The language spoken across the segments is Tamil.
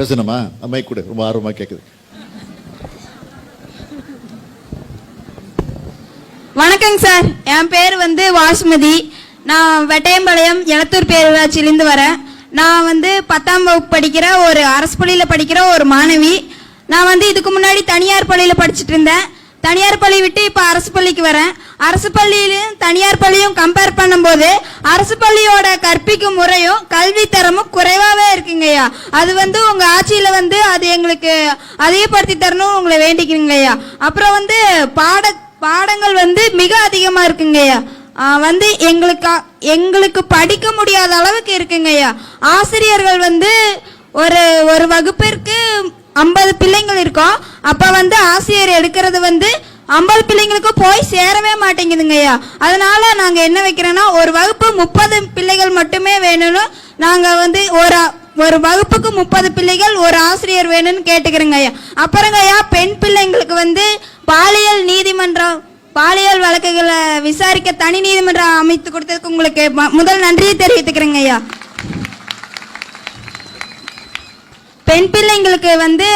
பேசணுமா? மைக் கொடு. ரொம்ப ஆர்வமாக கேட்குது வணக்கங்க சார். என் பேர் வந்து வாசுமதி. நான் வெட்டையம்பாளையம் எலத்தூர் பேரூராட்சியிலேருந்து வரேன். நான் வந்து பத்தாம் வகுப்பு படிக்கிற ஒரு அரசு பள்ளியில் படிக்கிற ஒரு மாணவி. நான் வந்து இதுக்கு முன்னாடி தனியார் பள்ளியில் படிச்சுட்டு இருந்தேன். தனியார் பள்ளி விட்டு இப்போ அரசு பள்ளிக்கு வரேன். அரசு பள்ளியிலும் தனியார் பள்ளியும் கம்பேர் பண்ணும்போது அரசு பள்ளியோட கற்பிக்கும் முறையும் கல்வி தரமும் குறைவாகவே இருக்குங்கய்யா அது வந்து உங்கள் ஆட்சியில் வந்து அது எங்களுக்கு அதிகப்படுத்தி தரணும் உங்களை வேண்டிக்கிறீங்கய்யா அப்புறம் வந்து பாட பாடங்கள் வந்து மிக அதிகமாக இருக்குங்கய்யா வந்து எங்களுக்கு எங்களுக்கு படிக்க முடியாத அளவுக்கு இருக்குங்கய்யா ஆசிரியர்கள் வந்து ஒரு ஒரு வகுப்பிற்கு ஐம்பது பிள்ளைங்கள் இருக்கோம். அப்போ வந்து ஆசிரியர் எடுக்கிறது வந்து ஐம்பது பிள்ளைங்களுக்கு போய் சேரவே மாட்டேங்குதுங்கய்யா. அதனால நாங்கள் என்ன வைக்கிறோன்னா ஒரு வகுப்பு முப்பது பிள்ளைகள் மட்டுமே வேணும்னு நாங்கள் வந்து ஒரு ஒரு வகுப்புக்கு முப்பது பிள்ளைகள் ஒரு ஆசிரியர் வேணும்னு கேட்டுக்கிறேங்க ஐயா அப்புறங்க ஐயா பெண் பிள்ளைங்களுக்கு வந்து பாலியல் நீதிமன்றம் பாலியல் வழக்குகளை விசாரிக்க தனி நீதிமன்றம் அமைத்து கொடுத்ததுக்கு உங்களுக்கு முதல் நன்றியை தெரிவித்துக்கிறேங்க ஐயா பெண் பிள்ளைங்களுக்கு வந்து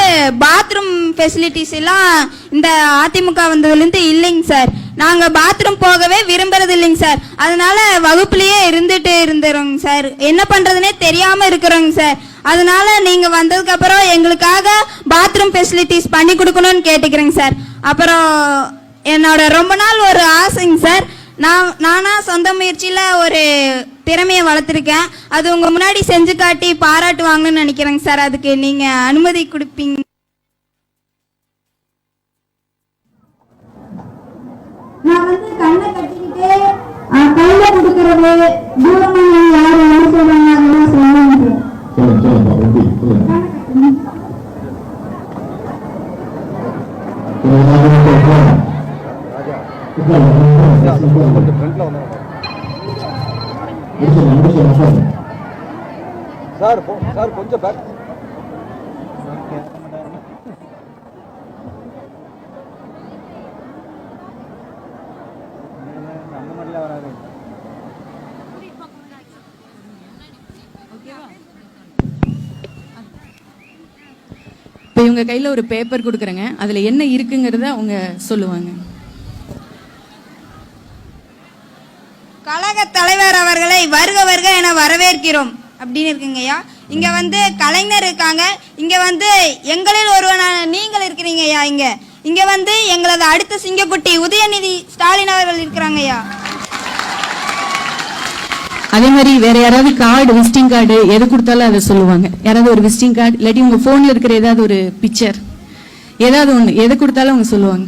பாத்ரூம் ஃபெசிலிட்டிஸ் எல்லாம் இந்த அதிமுக வந்ததுலேருந்து இல்லைங்க சார். நாங்கள் பாத்ரூம் போகவே விரும்புறது இல்லைங்க சார். அதனால வகுப்புலேயே இருந்துட்டு இருந்துறோங்க சார். என்ன பண்ணுறதுனே தெரியாமல் இருக்கிறோங்க சார். அதனால நீங்கள் வந்ததுக்கப்புறம் எங்களுக்காக பாத்ரூம் ஃபெசிலிட்டிஸ் பண்ணி கொடுக்கணும்னு கேட்டுக்கிறேங்க சார். அப்புறம் என்னோட ரொம்ப நாள் ஒரு ஆசைங்க சார். நான் நானா சொந்த முயற்சியில் ஒரு திறமையை வளர்த்துருக்கேன். அது உங்கள் முன்னாடி செஞ்சு காட்டி பாராட்டுவாங்கன்னு நினைக்கிறேங்க சார். அதுக்கு நீங்கள் அனுமதி கொடுப்பீங்க. நான் வந்து கண்ணை கட்டிக்கிட்டு கையில கொடுக்கறது தூரமா சார் சார் கொஞ்சம் பேக் இப்போ இவங்க கையில் ஒரு பேப்பர் கொடுக்குறேங்க. அதில் என்ன இருக்குங்கிறத அவங்க சொல்லுவாங்க. கழக தலைவர் அவர்களை வருக வருக என வரவேற்கிறோம். அப்படின்னு இருக்குங்கய்யா இங்க வந்து கலைஞர் இருக்காங்க. இங்க வந்து எங்களில் ஒருவனான நீங்கள் இருக்கிறீங்கய்யா இங்க. இங்க வந்து எங்களது அடுத்த சிங்கக்குட்டி உதயநிதி ஸ்டாலின் அவர்கள் இருக்கிறாங்கய்யா அதே மாதிரி வேற யாராவது கார்டு விசிட்டிங் கார்டு எது கொடுத்தாலும் அதை சொல்லுவாங்க. யாராவது ஒரு விசிட்டிங் கார்டு இல்லாட்டி உங்க ஃபோனில் இருக்கிற ஏதாவது ஒரு பிக்சர் ஏதாவது ஒன்று எது கொடுத்தாலும் அவங்க சொல்லுவாங்க.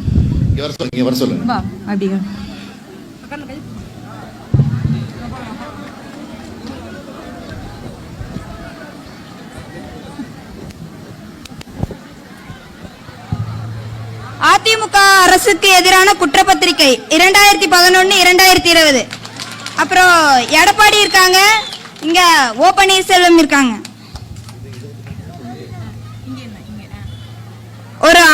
இங்க வர சொல்லுங்க இங்க வர சொல்லுங்க. வா அப்படிங்க அதிமுக அரசுக்கு எதிரான குற்றப்பத்திரிகை. இரண்டாயிரத்தி பதினொன்னு இரண்டாயிரத்தி இருபது. அப்புறம் எடப்பாடி இருக்காங்க. இங்க ஓ பன்னீர்செல்வம் இருக்காங்க. ஒரு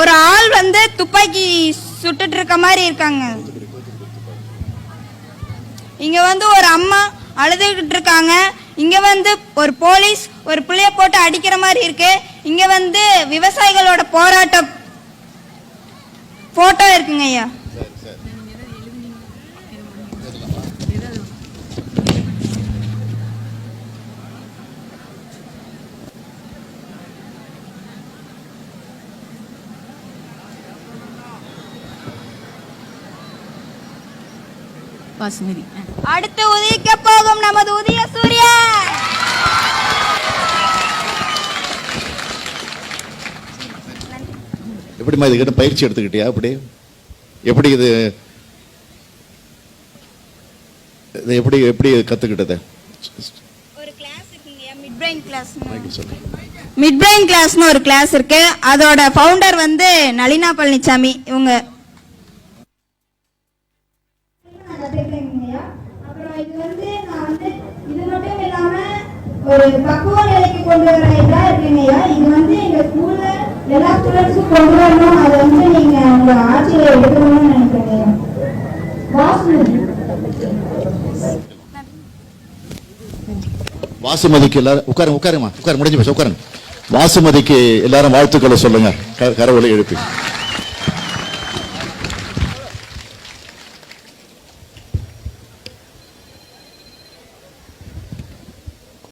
ஒரு ஆள் வந்து துப்பாக்கி சுட்டுட்டு இருக்க மாதிரி இருக்காங்க. இங்க வந்து ஒரு அம்மா அழுதுகிட்டு இருக்காங்க. இங்க வந்து ஒரு போலீஸ் ஒரு பிள்ளைய போட்டு அடிக்கிற மாதிரி இருக்கு. இங்க வந்து விவசாயிகளோட போராட்டம் போட்டோ இருக்குங்க ஐயா. அடுத்து உதிக்க போகும் நமது உதய சூரியன் எப்படிம்மா இதுக்கிட்ட பயிற்சி எடுத்துக்கிட்டியா? அப்படி எப்படி இது? இது எப்படி எப்படி கத்துக்கிட்டது? ஒரு கிளாஸ் இருக்குங்க மிட் பிரெயின் கிளாஸ்னு ஒரு கிளாஸ் இருக்கு. அதோட ஃபவுண்டர் வந்து நளினா பழனிசாமி இவங்க. அப்புறம் இது வந்து நான் வந்து இது மட்டும் இல்லாம ஒரு பக்குவ நிலைக்கு கொண்டு வர இதா இருக்குங்கய்யா. இது வந்து எல்லா ஸ்டூடெண்ட்ஸும் கொண்டு வரணும் அதை வந்து நீங்க உங்க ஆட்சியில எடுக்கணும்னு நினைக்கிறேன் வாசுமதிக்கு எல்லாரும் உட்காருங்க உட்காருமா உட்காரு முடிஞ்சு போச்சு உட்காருங்க. வாசுமதிக்கு எல்லாரும் வாழ்த்துக்களை சொல்லுங்க. கரவலை எழுப்பி.